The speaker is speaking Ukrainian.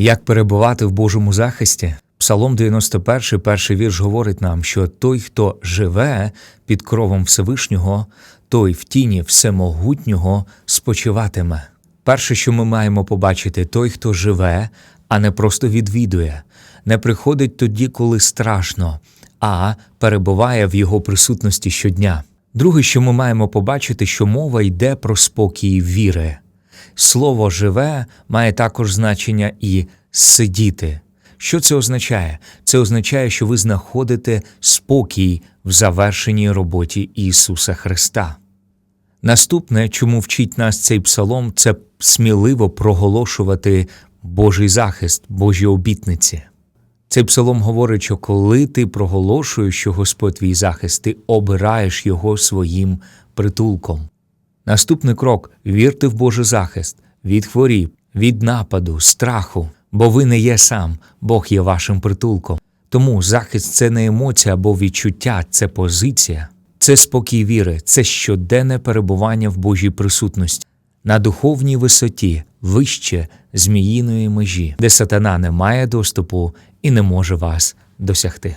Як перебувати в Божому захисті? Псалом 91, перший вірш говорить нам, що той, хто живе під кровом Всевишнього, той в тіні всемогутнього спочиватиме. Перше, що ми маємо побачити, той, хто живе, а не просто відвідує, не приходить тоді, коли страшно, а перебуває в його присутності щодня. Друге, що ми маємо побачити, що мова йде про спокій віри. Слово живе має також значення і сидіти. Що це означає? Це означає, що ви знаходите спокій в завершеній роботі Ісуса Христа. Наступне, чому вчить нас цей псалом, це сміливо проголошувати Божий захист, Божі обітниці. Цей псалом говорить, що коли ти проголошуєш, що Господь твій захист, ти обираєш його своїм притулком. Наступний крок вірте в Божий захист від хворіб, від нападу, страху, бо ви не є сам, Бог є вашим притулком. Тому захист це не емоція або відчуття, це позиція, це спокій віри, це щоденне перебування в Божій присутності на духовній висоті, вище зміїної межі, де сатана не має доступу і не може вас досягти.